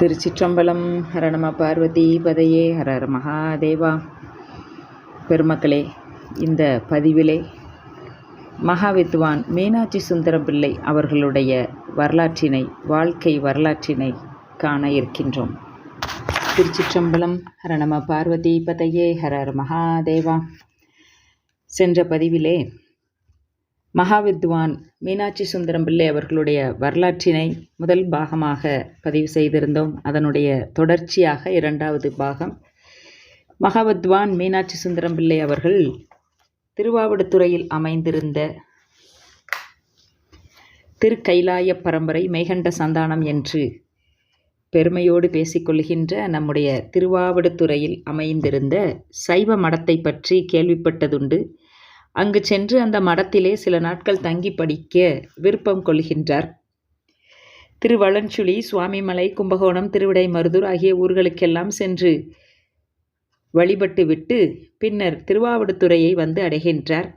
திருச்சிற்றம்பலம் ஹரணம பார்வதி பதையே ஹர மகாதேவா. பெருமக்களே இந்த பதிவிலே மகாவித்வான் மீனாட்சி சுந்தரம் பிள்ளை அவர்களுடைய வரலாற்றினை வாழ்க்கை வரலாற்றினை காண இருக்கின்றோம். திருச்சிற்றம்பலம் ஹரணம பார்வதி பதையே ஹர மகாதேவா. சென்ற பதிவிலே மகாவித்வான் மீனாட்சி சுந்தரம் பிள்ளை அவர்களுடைய வரலாற்றினை முதல் பாகமாக பதிவு செய்திருந்தோம். அதனுடைய தொடர்ச்சியாக இரண்டாவது பாகம். மகாவித்வான் மீனாட்சி சுந்தரம் பிள்ளை அவர்கள் திருவாவடுதுறையில் அமைந்திருந்த திருக்கைலாய பரம்பரை மேகண்ட சந்தானம் என்று பெருமையோடு பேசிக்கொள்கின்ற நம்முடைய திருவாவடுதுறையில் அமைந்திருந்த சைவ மடத்தை பற்றி கேள்விப்பட்டதுண்டு. அங்கு சென்று அந்த மடத்திலே சில நாட்கள் தங்கி படிக்க விருப்பம் கொள்கின்றார். திருவளஞ்சுழி சுவாமிமலை கும்பகோணம் திருவிடை மருதூர் ஆகிய ஊர்களுக்கெல்லாம் சென்று வழிபட்டு விட்டு பின்னர் திருவாவடுதுறையை வந்து அடைகின்றார்.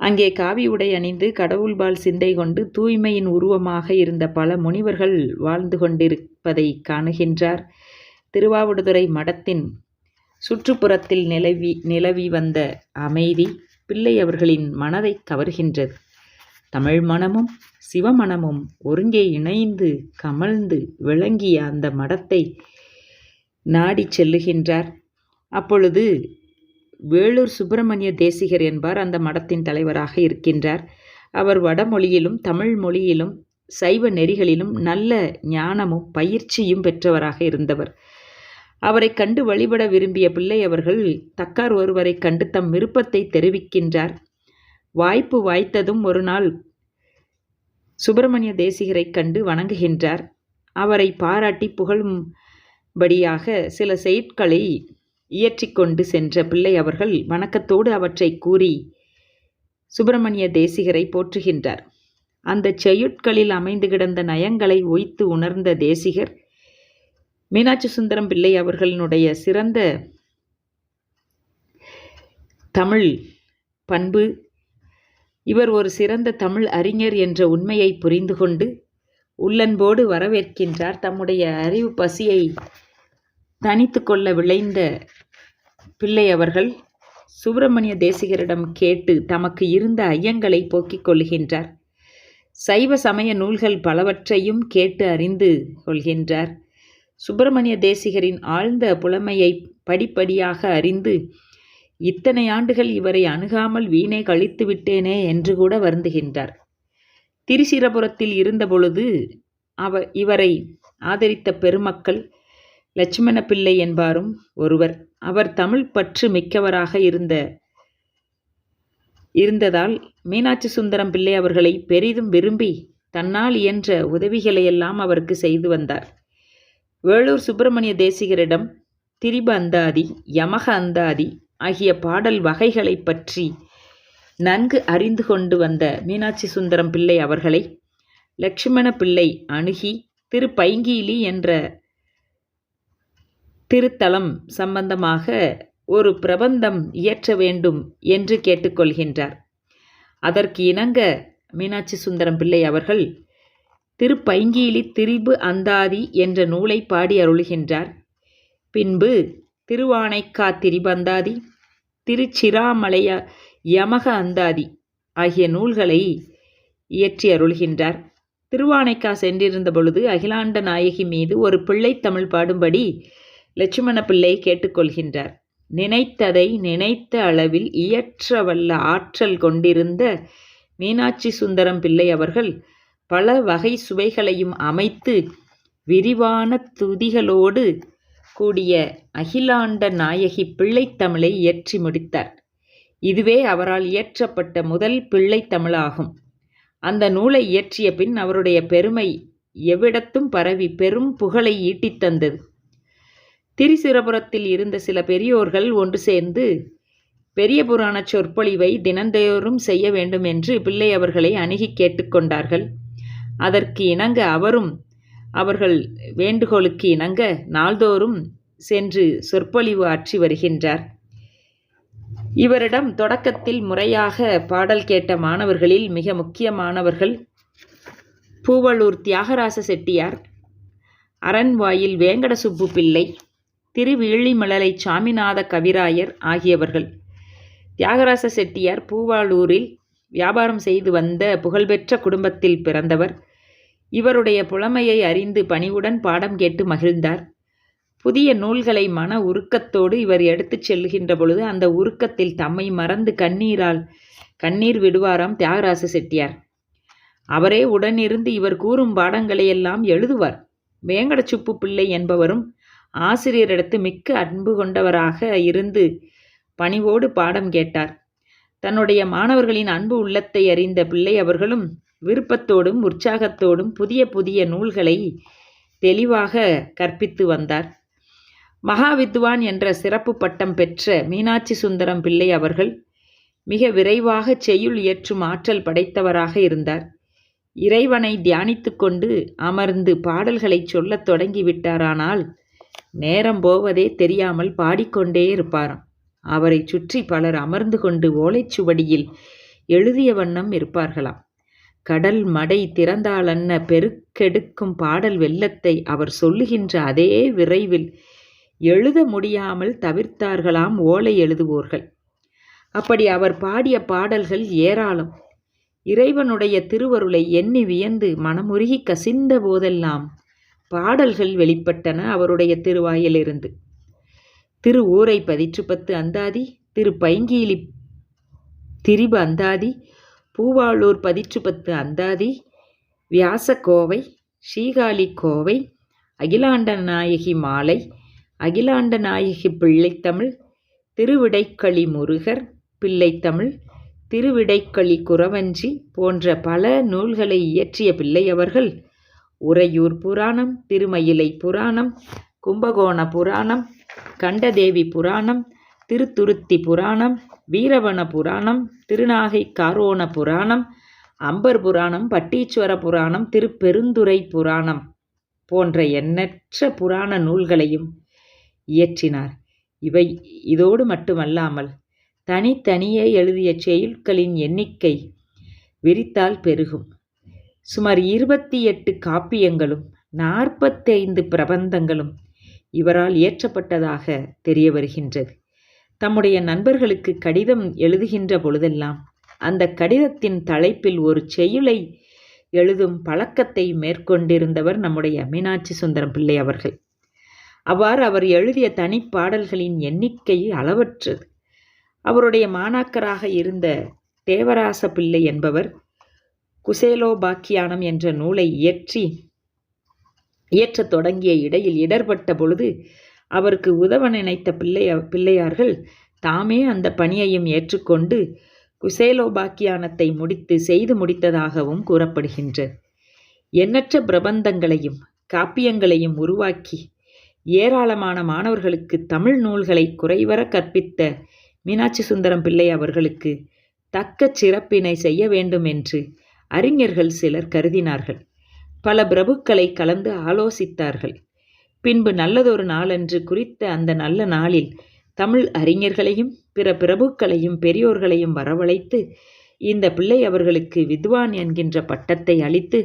அங்கே காவி உடை அணிந்து கடவுள்பால் சிந்தை கொண்டு தூய்மையின் உருவமாக இருந்த பல முனிவர்கள் வாழ்ந்து கொண்டிருப்பதை காணுகின்றார். திருவாவடுதுறை மடத்தின் சுற்றுப்புறத்தில் நிலவி நிலவி வந்த அமைதி. பிள்ளை அவர்களின் மனதை கவர்கின்றது. தமிழ் மனமும் சிவமனமும் ஒருங்கே இணைந்து கமழ்ந்து விளங்கிய அந்த மடத்தை நாடி செல்லுகின்றார். அப்பொழுது வேலூர் சுப்பிரமணிய தேசிகர் என்பார் அந்த மடத்தின் தலைவராக இருக்கின்றார். அவர் வடமொழியிலும் தமிழ் மொழியிலும் சைவ நெறிகளிலும் நல்ல ஞானமும் பயிற்சியும் பெற்றவராக இருந்தவர். அவரை கண்டு வழிபட விரும்பிய பிள்ளை அவர்கள் தக்கார் ஒருவரை கண்டு தம் விருப்பத்தை தெரிவிக்கின்றார். வாய்ப்பு வாய்த்ததும் ஒரு நாள் சுப்பிரமணிய தேசிகரை கண்டு வணங்குகின்றார். அவரை பாராட்டி புகழும்படியாக சில செயற்களை இயற்றிக்கொண்டு சென்ற பிள்ளை அவர்கள் வணக்கத்தோடு அவற்றை கூறி சுப்பிரமணிய தேசிகரை போற்றுகின்றார். அந்த செயுட்களில் அமைந்து கிடந்த நயங்களை ஒய்த்து உணர்ந்த தேசிகர் மீனாட்சி சுந்தரம் பிள்ளை அவர்களினுடைய சிறந்த தமிழ் பண்பு. இவர் ஒரு சிறந்த தமிழ் அறிஞர் என்ற உண்மையை புரிந்து கொண்டு உள்ளன்போடு வரவேற்கின்றார். தம்முடைய அறிவு பசியை தனித்து கொள்ள விளைந்த பிள்ளை அவர்கள் சுப்பிரமணிய தேசிகரிடம் கேட்டு தமக்கு இருந்த ஐயங்களை போக்கிக் கொள்கின்றார். சைவ சமய நூல்கள் பலவற்றையும் கேட்டு அறிந்து கொள்கின்றார். சுப்பிரமணிய தேசிகரின் ஆழ்ந்த புலமையை படிப்படியாக அறிந்து இத்தனை ஆண்டுகள் இவரை அணுகாமல் வீணை கழித்து விட்டேனே என்று கூட வருந்துகின்றார். திருச்சிரபுரத்தில் இருந்தபொழுது அவ இவரை ஆதரித்த பெருமக்கள் லட்சுமண பிள்ளை என்பாரும் ஒருவர் அவர் தமிழ் பற்று மிக்கவராக இருந்த இருந்ததால் மீனாட்சி சுந்தரம் பிள்ளை அவர்களை பெரிதும் விரும்பி தன்னால் இயன்ற உதவிகளையெல்லாம் அவருக்கு செய்து வந்தார். வேளூர் சுப்பிரமணிய தேசிகரிடம் திரிப அந்தாதி யமக அந்தாதி ஆகிய பாடல் வகைகளை பற்றி நன்கு அறிந்து கொண்டு வந்த மீனாட்சி சுந்தரம் பிள்ளை அவர்களை லட்சுமண பிள்ளை அணுகி திரு பைங்கீலி என்ற திருத்தலம் சம்பந்தமாக ஒரு பிரபந்தம் இயற்ற வேண்டும் என்று கேட்டுக்கொள்கின்றார். அதற்கு இணங்க மீனாட்சி சுந்தரம் பிள்ளை அவர்கள் திருப்பைங்கீலி திரிபு அந்தாதி என்ற நூலை பாடி அருளுகின்றார். பின்பு திருவானைக்கா திரிபந்தாதி திருச்சிராமலைய யமக அந்தாதி ஆகிய நூல்களை இயற்றி அருள்கின்றார். திருவானைக்கா சென்றிருந்த பொழுது அகிலாண்ட நாயகி மீது ஒரு பிள்ளை தமிழ் பாடும்படி லட்சுமண பிள்ளை கேட்டுக்கொள்கின்றார் நினைத்ததை நினைத்த அளவில் இயற்ற வல்ல ஆற்றல் கொண்டிருந்த மீனாட்சி சுந்தரம் பிள்ளை அவர்கள் பல வகை சுவைகளையும் அமைத்து விரிவான துதிகளோடு கூடிய அகிலாண்ட நாயகி பிள்ளைத்தமிழை இயற்றி முடித்தார். இதுவே அவரால் இயற்றப்பட்ட முதல் பிள்ளைத்தமிழாகும் அந்த நூலை இயற்றிய பின் அவருடைய பெருமை எவ்விடத்தும் பரவி பெரும் புகழை ஈட்டித் தந்தது. திரிசிரபுரத்தில் இருந்த சில பெரியோர்கள் ஒன்று சேர்ந்து பெரிய புராண சொற்பொழிவை தினந்தோறும் செய்ய வேண்டும் என்று பிள்ளை அவர்களை அணுகி கேட்டுக்கொண்டார்கள் அதற்கு இணங்க அவரும் அவர்கள் வேண்டுகோளுக்கு இணங்க நாள்தோறும் சென்று சொற்பொழிவு ஆற்றி வருகின்றார். இவரிடம் தொடக்கத்தில் முறையாக பாடல் கேட்ட மாணவர்களில் மிக முக்கியமானவர்கள் பூவலூர் தியாகராச செட்டியார் அரண்வாயில் வேங்கடசுப்பு பிள்ளை திருவிழிமலலை சாமிநாத கவிராயர் ஆகியவர்கள். தியாகராச செட்டியார் பூவாளூரில் வியாபாரம் செய்து வந்த புகழ்பெற்ற குடும்பத்தில் பிறந்தவர். இவருடைய புலமையை அறிந்து பணிவுடன் பாடம் கேட்டு மகிழ்ந்தார். புதிய நூல்களை மன உருக்கத்தோடு இவர் எடுத்துச் செல்லுகின்ற பொழுது அந்த உருக்கத்தில் தம்மை மறந்து கண்ணீரால் கண்ணீர் விடுவாராம் தியாகராச செட்டியார். அவரே உடனிருந்து இவர் கூறும் பாடங்களையெல்லாம் எழுதுவார். வேங்கடச்சுப்பு பிள்ளை என்பவரும் ஆசிரியரிடத்து மிக்க அன்பு கொண்டவராக இருந்து பணிவோடு பாடம் கேட்டார். தன்னுடைய மாணவர்களின் அன்பு உள்ளத்தை அறிந்த பிள்ளை அவர்களும் விருப்பத்தோடும் உற்சாகத்தோடும் புதிய புதிய நூல்களை தெளிவாக கற்பித்து வந்தார். மகாவித்வான் என்ற சிறப்பு பட்டம் பெற்ற மீனாட்சி சுந்தரம் பிள்ளை அவர்கள் மிக விரைவாக செய்யுள் இயற்றும் ஆற்றல் படைத்தவராக இருந்தார். இறைவனை தியானித்து கொண்டு அமர்ந்து பாடல்களை சொல்லத் தொடங்கிவிட்டாரானால் நேரம் போவதே தெரியாமல் பாடிக்கொண்டே இருப்பாராம். அவரை சுற்றி பலர் அமர்ந்து கொண்டு ஓலைச்சுவடியில் எழுதிய வண்ணம் இருப்பார்களாம். கடல் மடை திறந்தாலன்ன பெருக்கெடுக்கும் பாடல் வெள்ளத்தை அவர் சொல்லுகின்ற அதே விரைவில் எழுத முடியாமல் தவிர்த்தார்களாம் ஓலை எழுதுவோர்கள். அப்படி அவர் பாடிய பாடல்கள் ஏராளம். இறைவனுடைய திருவருளை எண்ணி வியந்து மனமுருகி கசிந்த போதெல்லாம் பாடல்கள் வெளிப்பட்டன அவருடைய திருவாயிலிருந்து. திரு ஊரை பதிற்று பத்து அந்தாதி திரு பைங்கீலி திரிபு அந்தாதி பூவாளூர் பதிற்று பத்து அந்தாதி வியாசக்கோவை ஸ்ரீகாலி கோவை அகிலாண்ட நாயகி மாலை அகிலாண்ட நாயகி பிள்ளைத்தமிழ் திருவிடைக்களி முருகர் பிள்ளைத்தமிழ் திருவிடைக்களி குறவஞ்சி போன்ற பல நூல்களை இயற்றிய பிள்ளையவர்கள் உறையூர் புராணம் திருமயிலை புராணம் கும்பகோண புராணம் கண்டதேவி புராணம் திருத்துருத்தி புராணம் வீரவன புராணம் திருநாகை காரோண புராணம் அம்பர் புராணம் பட்டீஸ்வர புராணம் திருப்பெருந்துறை புராணம் போன்ற எண்ணற்ற புராண நூல்களையும் இயற்றினார். இவை இதோடு மட்டுமல்லாமல் தனித்தனியே எழுதிய செயல்களின் எண்ணிக்கை விரித்தால் பெருகும். சுமார் இருபத்தி எட்டு காப்பியங்களும் நாற்பத்தைந்து பிரபந்தங்களும் இவரால் இயற்றப்பட்டதாக தெரிய வருகின்றது. தம்முடைய நண்பர்களுக்கு கடிதம் எழுதுகின்ற பொழுதெல்லாம் அந்த கடிதத்தின் தலைப்பில் ஒரு செயலை எழுதும் பழக்கத்தை மேற்கொண்டிருந்தவர் நம்முடைய மீனாட்சி சுந்தரம் பிள்ளை அவர்கள். அவ்வாறு அவர் எழுதிய தனிப்பாடல்களின் எண்ணிக்கை அளவற்றது அவருடைய மாணாக்கராக இருந்த தேவராச பிள்ளை என்பவர் குசேலோபாக்கியானம் என்ற நூலை இயற்றி இயற்றத் தொடங்கிய இடையில் இடர்பட்ட பொழுது அவருக்கு உதவ நினைத்த பிள்ளைய பிள்ளையார்கள் தாமே அந்த பணியையும் ஏற்றுக்கொண்டு குசேலோபாக்கியானத்தை முடித்து செய்து முடித்ததாகவும் கூறப்படுகின்ற. எண்ணற்ற பிரபந்தங்களையும் காப்பியங்களையும் உருவாக்கி ஏராளமான மாணவர்களுக்கு தமிழ் நூல்களை குறைவர கற்பித்த மீனாட்சி சுந்தரம் பிள்ளை அவர்களுக்கு தக்க சிறப்பினை செய்ய வேண்டும் என்று அறிஞர்கள் சிலர் கருதினார்கள். பல பிரபுக்களை கலந்து ஆலோசித்தார்கள். பின்பு நல்லதொரு நாளன்று குறித்த அந்த நல்ல நாளில் தமிழ் அறிஞர்களையும் பிற பிரபுக்களையும் பெரியோர்களையும் வரவழைத்து இந்த பிள்ளை அவர்களுக்கு வித்வான் என்கின்ற பட்டத்தை அளித்து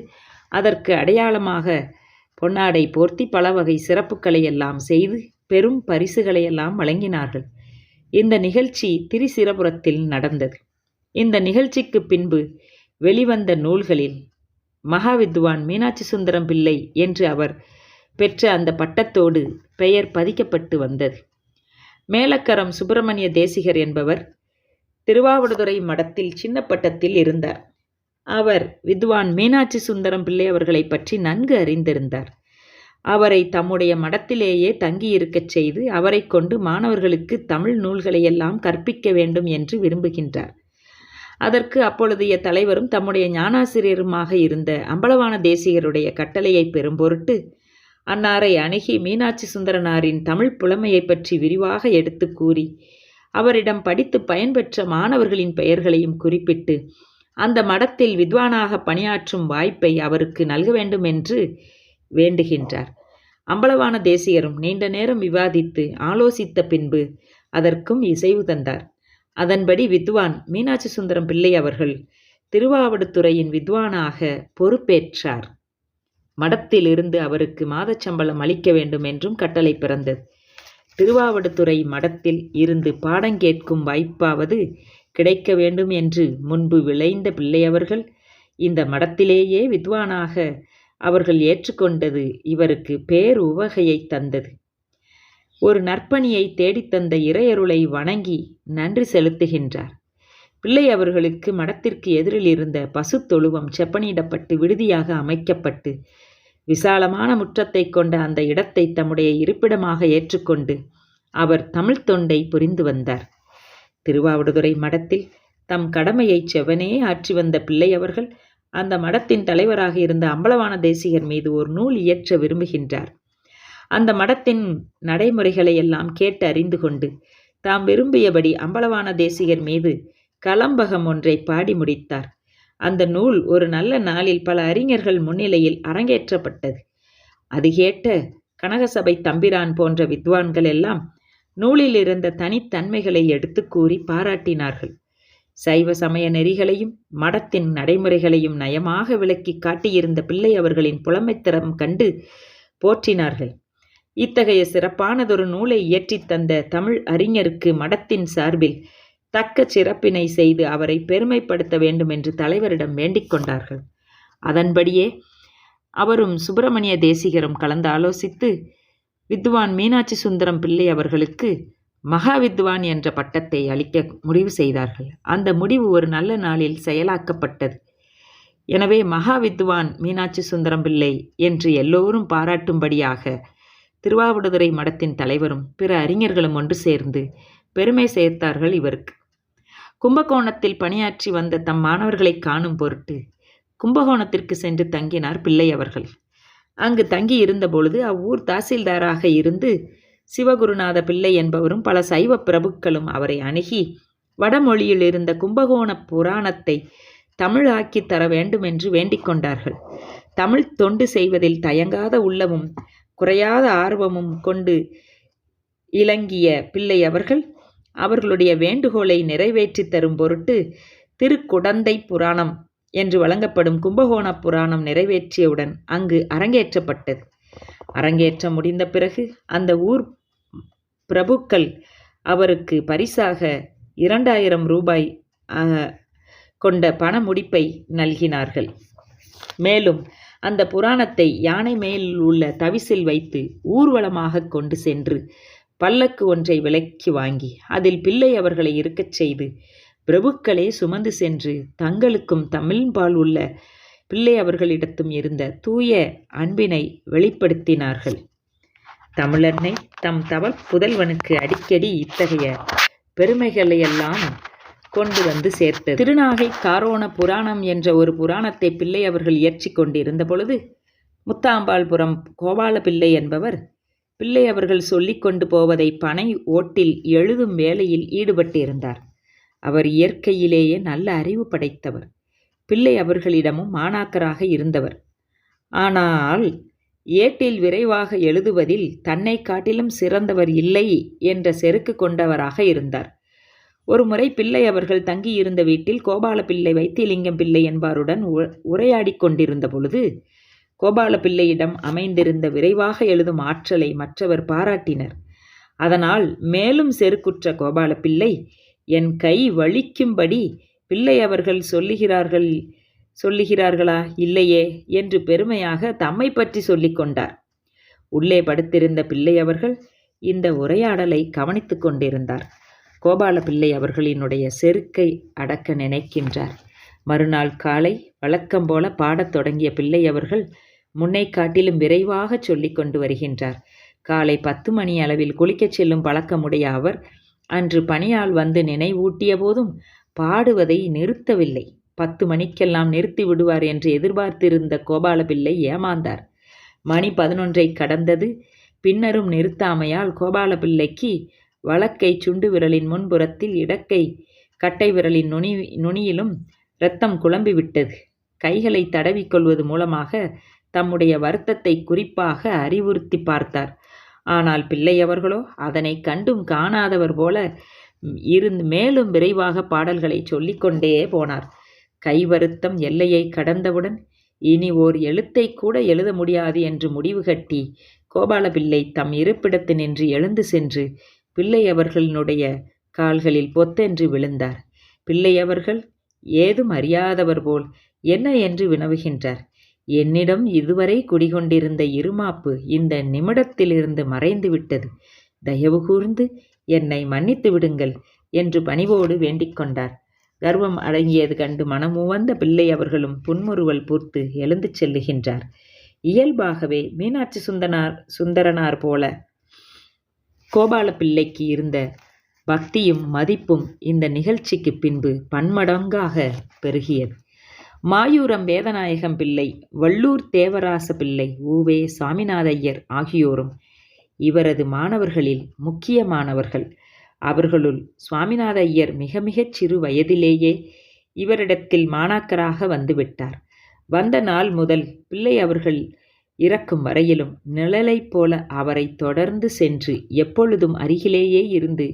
அதற்கு அடையாளமாக பொன்னாடை போர்த்தி பல வகை சிறப்புகளை எல்லாம் செய்து பெரும் பரிசுகளையெல்லாம் வழங்கினார்கள். இந்த நிகழ்ச்சி திரிசிரபுரத்தில் நடந்தது. இந்த நிகழ்ச்சிக்கு பின்பு வெளிவந்த நூல்களில் மகாவித்வான் மீனாட்சி சுந்தரம் பிள்ளை என்று அவர் பெற்ற அந்த பட்டத்தோடு பெயர் பதிக்கப்பட்டு வந்தது. மேலக்கரம் சுப்பிரமணிய தேசிகர் என்பவர் திருவாவடுதுறை மடத்தில் சின்ன பட்டத்தில் இருந்தார். அவர் வித்வான் மீனாட்சி சுந்தரம் பிள்ளை அவர்களை பற்றி நன்கு அறிந்திருந்தார். அவரை தம்முடைய மடத்திலேயே தங்கியிருக்கச் செய்து அவரை கொண்டு மாணவர்களுக்கு தமிழ் நூல்களையெல்லாம் கற்பிக்க வேண்டும் என்று விரும்புகின்றார். அதற்கு அப்பொழுதைய தலைவரும் தம்முடைய ஞானாசிரியருமாக இருந்த அம்பலவான தேசிகருடைய கட்டளையை பெறும் பொருட்டு அன்னாரை அணுகி மீனாட்சி சுந்தரனாரின் தமிழ் புலமையை பற்றி விரிவாக எடுத்து கூறி அவரிடம் படித்து பயன்பெற்ற மாணவர்களின் பெயர்களையும் குறிப்பிட்டு அந்த மடத்தில் வித்வானாக பணியாற்றும் வாய்ப்பை அவருக்கு நல்க வேண்டும் என்று வேண்டுகின்றார். அம்பலவான தேசியரும் நீண்ட நேரம் விவாதித்து ஆலோசித்த பின்பு அதற்கும் இசைவு தந்தார். அதன்படி வித்வான் மீனாட்சி சுந்தரம் பிள்ளை அவர்கள் திருவாவடுதுறையின் வித்வானாக பொறுப்பேற்றார். மடத்திலிருந்து அவருக்கு மாதச்சம்பளம் அளிக்க வேண்டும் என்றும் கட்டளை பிறந்தது. திருவாவடுதுறை மடத்தில் இருந்து பாடங்கேட்கும் வாய்ப்பாவது கிடைக்க வேண்டும் என்று முன்பு விளைந்த பிள்ளையவர்கள் இந்த மடத்திலேயே வித்வானாக அவர்கள் ஏற்றுக்கொண்டது இவருக்கு பேர் உவகையை தந்தது. ஒரு நற்பணியை தேடித்தந்த இறையருளை வணங்கி நன்றி செலுத்துகின்றார். பிள்ளை அவர்களுக்கு மடத்திற்கு எதிரில் இருந்த பசு தொழுவம் செப்பனிடப்பட்டு விடுதியாக அமைக்கப்பட்டு விசாலமான முற்றத்தை கொண்ட அந்த இடத்தை தம்முடைய இருப்பிடமாக ஏற்றுக்கொண்டு அவர் தமிழ் தொண்டை புரிந்து வந்தார். திருவாவடுதுறை மடத்தில் தம் கடமையை செவனே ஆற்றி வந்த பிள்ளையவர்கள் அந்த மடத்தின் தலைவராக இருந்த அம்பலவான தேசிகர் மீது ஒரு நூல் இயற்ற விரும்புகின்றார். அந்த மடத்தின் நடைமுறைகளை எல்லாம் கேட்டு அறிந்து கொண்டு தாம் விரும்பியபடி அம்பலவான தேசிகர் மீது கலம்பகம் ஒன்றை பாடி முடித்தார். அந்த நூல் ஒரு நல்ல நாளில் பல அறிஞர்கள் முன்னிலையில் அரங்கேற்றப்பட்டது. அது கேட்ட கனகசபை தம்பிரான் போன்ற வித்வான்கள் எல்லாம் நூலில் இருந்த தனித்தன்மைகளை எடுத்து கூறி பாராட்டினார்கள். சைவ சமய நெறிகளையும் மடத்தின் நடைமுறைகளையும் நயமாக விளக்கி காட்டியிருந்த பிள்ளை அவர்களின் புலமைத்திறம் கண்டு போற்றினார்கள். இத்தகைய சிறப்பானதொரு நூலை இயற்றித் தந்த தமிழ் அறிஞருக்கு மடத்தின் சார்பில் தக்க சிறப்பினை செய்து அவரை பெருமைப்படுத்த வேண்டும் என்று தலைவரிடம் வேண்டிக் கொண்டார்கள். அதன்படியே அவரும் சுப்பிரமணிய தேசிகரும் கலந்து ஆலோசித்து வித்வான் மீனாட்சி சுந்தரம் பிள்ளை அவர்களுக்கு மகா வித்வான் என்ற பட்டத்தை அளிக்க முடிவு செய்தார்கள். அந்த முடிவு ஒரு நல்ல நாளில் செயலாக்கப்பட்டது. எனவே மகா வித்வான் மீனாட்சி சுந்தரம் பிள்ளை என்று எல்லோரும் பாராட்டும்படியாக திருவாவடுதுறை மடத்தின் தலைவரும் பிற அறிஞர்களும் ஒன்று சேர்ந்து பெருமை சேர்த்தார்கள் இவருக்கு. கும்பகோணத்தில் பணியாற்றி வந்த தம் மாணவர்களை காணும் பொருட்டு கும்பகோணத்திற்கு சென்று தங்கினார் பிள்ளை அவர்கள். அங்கு தங்கி இருந்தபொழுது அவ்வூர் தாசில்தாராக இருந்து சிவகுருநாத பிள்ளை என்பவரும் பல சைவ பிரபுக்களும் அவரை அணுகி வடமொழியில் இருந்த கும்பகோண புராணத்தை தமிழாக்கி தர வேண்டும் என்று வேண்டிக் கொண்டார்கள். தமிழ் தொண்டு செய்வதில் தயங்காத உள்ளமும் குறையாத ஆர்வமும் கொண்டு இலங்கிய பிள்ளை அவர்கள் அவர்களுடைய வேண்டுகோளை நிறைவேற்றி தரும் பொருட்டு திருக்குடந்தை புராணம் என்று வழங்கப்படும் கும்பகோண புராணம் நிறைவேற்றியவுடன் அங்கு அரங்கேற்றப்பட்டது. அரங்கேற்றம் முடிந்த பிறகு அந்த ஊர் பிரபுக்கள் அவருக்கு பரிசாக இரண்டாயிரம் ரூபாய் கொண்ட பண முடிப்பை நல்கினார்கள். மேலும் அந்த புராணத்தை யானை மேல் உள்ள தவிசில் வைத்து ஊர்வலமாக கொண்டு சென்று பல்லக்கு ஒன்றை விலக்கி வாங்கி அதில் பிள்ளை அவர்களை இருக்கச் செய்து பிரபுக்களே சுமந்து சென்று தங்களுக்கும் தமிழ்பால் உள்ள பிள்ளை அவர்களிடத்தும் இருந்த தூய அன்பினை வெளிப்படுத்தினார்கள். தமிழன்னை தம் தவ புதல்வனுக்கு அடிக்கடி இத்தகைய பெருமைகளையெல்லாம் கொண்டு வந்து சேர்த்தது. திருநாகை காரோண புராணம் என்ற ஒரு புராணத்தை பிள்ளை அவர்கள் இயற்றி கொண்டிருந்த பொழுது முத்தாம்பாள்புரம் கோபால பிள்ளை என்பவர் பிள்ளை அவர்கள் சொல்லிக் கொண்டு போவதை பனை ஓட்டில் எழுதும் வேலையில் ஈடுபட்டிருந்தார். அவர் இயற்கையிலேயே நல்ல அறிவு படைத்தவர். பிள்ளை அவர்களிடமும் மாணாக்கராக இருந்தவர். ஆனால் ஏட்டில் விரைவாக எழுதுவதில் தன்னை காட்டிலும் சிறந்தவர் இல்லை என்ற செருக்கு கொண்டவராக இருந்தார். ஒருமுறை பிள்ளை அவர்கள் தங்கியிருந்த வீட்டில் கோபால பிள்ளை வைத்தியலிங்கம் பிள்ளை என்பாருடன் உரையாடி கொண்டிருந்த பொழுது கோபால பிள்ளையிடம் அமைந்திருந்த விரைவாக எழுதும் ஆற்றலை மற்றவர் பாராட்டினர். அதனால் மேலும் செருக்குற்ற கோபால பிள்ளை என் கை வலிக்கும்படி பிள்ளை அவர்கள் சொல்லுகிறார்கள் சொல்லுகிறார்களா? இல்லையே என்று பெருமையாக தம்மை பற்றி சொல்லிக் கொண்டார். உள்ளே படுத்திருந்த பிள்ளை அவர்கள் இந்த உரையாடலை கவனித்து கொண்டிருந்தார். கோபால பிள்ளை அவர்களினுடைய செருக்கை அடக்க நினைக்கின்றார். மறுநாள் காலை வழக்கம் போல பாடத் தொடங்கிய பிள்ளை அவர்கள் முன்னை காட்டிலும் விரைவாக சொல்லிக் கொண்டு வருகின்றார். காலை பத்து மணி அளவில் குளிக்கச் செல்லும் பழக்கமுடைய அவர் அன்று பணியால் வந்து நினைவூட்டிய போதும் பாடுவதை நிறுத்தவில்லை. பத்து மணிக்கெல்லாம் நிறுத்தி விடுவார் என்று எதிர்பார்த்திருந்த கோபாலபிள்ளை ஏமாந்தார். மணி பதினொன்றை கடந்தது. பின்னரும் நிறுத்தாமையால் கோபாலபிள்ளைக்கு பிள்ளைக்கு வழக்கை சுண்டு விரலின் முன்புறத்தில் இடக்கை கட்டை விரலின் நுனி நுனியிலும் இரத்தம் குழம்பிவிட்டது. கைகளை தடவிக்கொள்வது மூலமாக தம்முடைய வருத்தத்தை குறிப்பாக அறிவுறுத்தி பார்த்தார். ஆனால் பிள்ளையவர்களோ அதனை கண்டும் காணாதவர் போல இருந்து மேலும் விரைவாக பாடல்களை சொல்லிக்கொண்டே போனார். கை வருத்தம் எல்லையை கடந்தவுடன் இனி ஓர் எழுத்தை கூட எழுத முடியாது என்று முடிவு கட்டி கோபாலபிள்ளை தம் இருப்பிடத்தினின்று எழுந்து சென்று பிள்ளை அவர்களினுடைய கால்களில் பொத்தென்று விழுந்தார். பிள்ளை அவர்கள் ஏதும் அறியாதவர் போல் என்ன என்று வினவுகின்றார் என்னிடம் இதுவரை குடிகொண்டிருந்த இருமாப்பு இந்த நிமிடத்திலிருந்து மறைந்து விட்டது தயவு கூர்ந்து என்னை மன்னித்து விடுங்கள் என்று பணிவோடு வேண்டிக் கொண்டார். கர்வம் அடங்கியது கண்டு மனமுவந்த பிள்ளை அவர்களும் புன்முறுவல் பூர்த்து எழுந்து செல்லுகின்றார். இயல்பாகவே மீனாட்சி சுந்தனார் சுந்தரனார் போல கோபால பிள்ளைக்கு இருந்த பக்தியும் மதிப்பும் இந்த நிகழ்ச்சிக்கு பின்பு பன்மடங்காக பெருகியது. மாயூரம் வேதநாயகம் பிள்ளை வள்ளூர் தேவராச பிள்ளை ஊவே சாமிநாதையர் ஆகியோரும் இவரது மாணவர்களில் முக்கியமானவர்கள். அவர்களுள் சுவாமிநாத ஐயர் மிக மிகச் சிறு வயதிலேயே இவரிடத்தில் மாணாக்கராக வந்துவிட்டார். வந்த நாள் முதல் பிள்ளை அவர்கள் இறக்கும் வரையிலும் நிழலைப் போல அவரை தொடர்ந்து சென்று எப்பொழுதும் அருகிலேயே இருந்து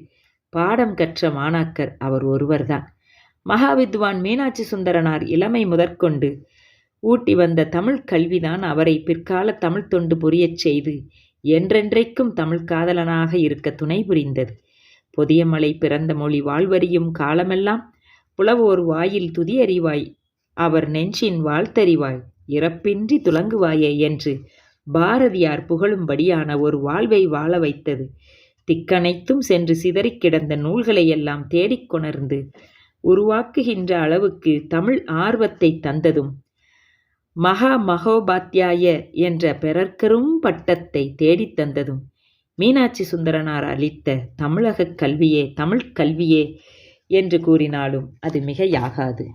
பாடம் கற்ற மாணாக்கர் அவர் ஒருவர்தான். மகாவித்வான் மீனாட்சி சுந்தரனார் இளமை முதற்கொண்டு ஊட்டி வந்த தமிழ் கல்விதான் அவரை பிற்கால தமிழ் தொண்டு புரியச் செய்து என்றென்றைக்கும் தமிழ் காதலனாக இருக்க துணை புரிந்தது. பொதியமலை பிறந்த மொழி வாழ்வறியும் காலமெல்லாம் புலவோர் வாயில் துதியறிவாய் அவர் நெஞ்சின் வாழ்த்தறிவாய். இறப்பின்றி துலங்குவாயே என்று பாரதியார் புகழும்படியான ஒரு வாழ்வை வாழ வைத்தது. திக்கனைத்தும் சென்று சிதறிக் கிடந்த நூல்களையெல்லாம் தேடிக் கொணர்ந்து உருவாக்குகின்ற அளவுக்கு தமிழ் ஆர்வத்தை தந்ததும். மகா மகோபாத்தியாய என்ற பெறற்கரும் பட்டத்தை தேடித் தந்ததும். மீனாட்சி சுந்தரனார் அளித்த தமிழகக் கல்வியே தமிழ்க் கல்வியே என்று கூறினாலும் அது மிகையாகாது.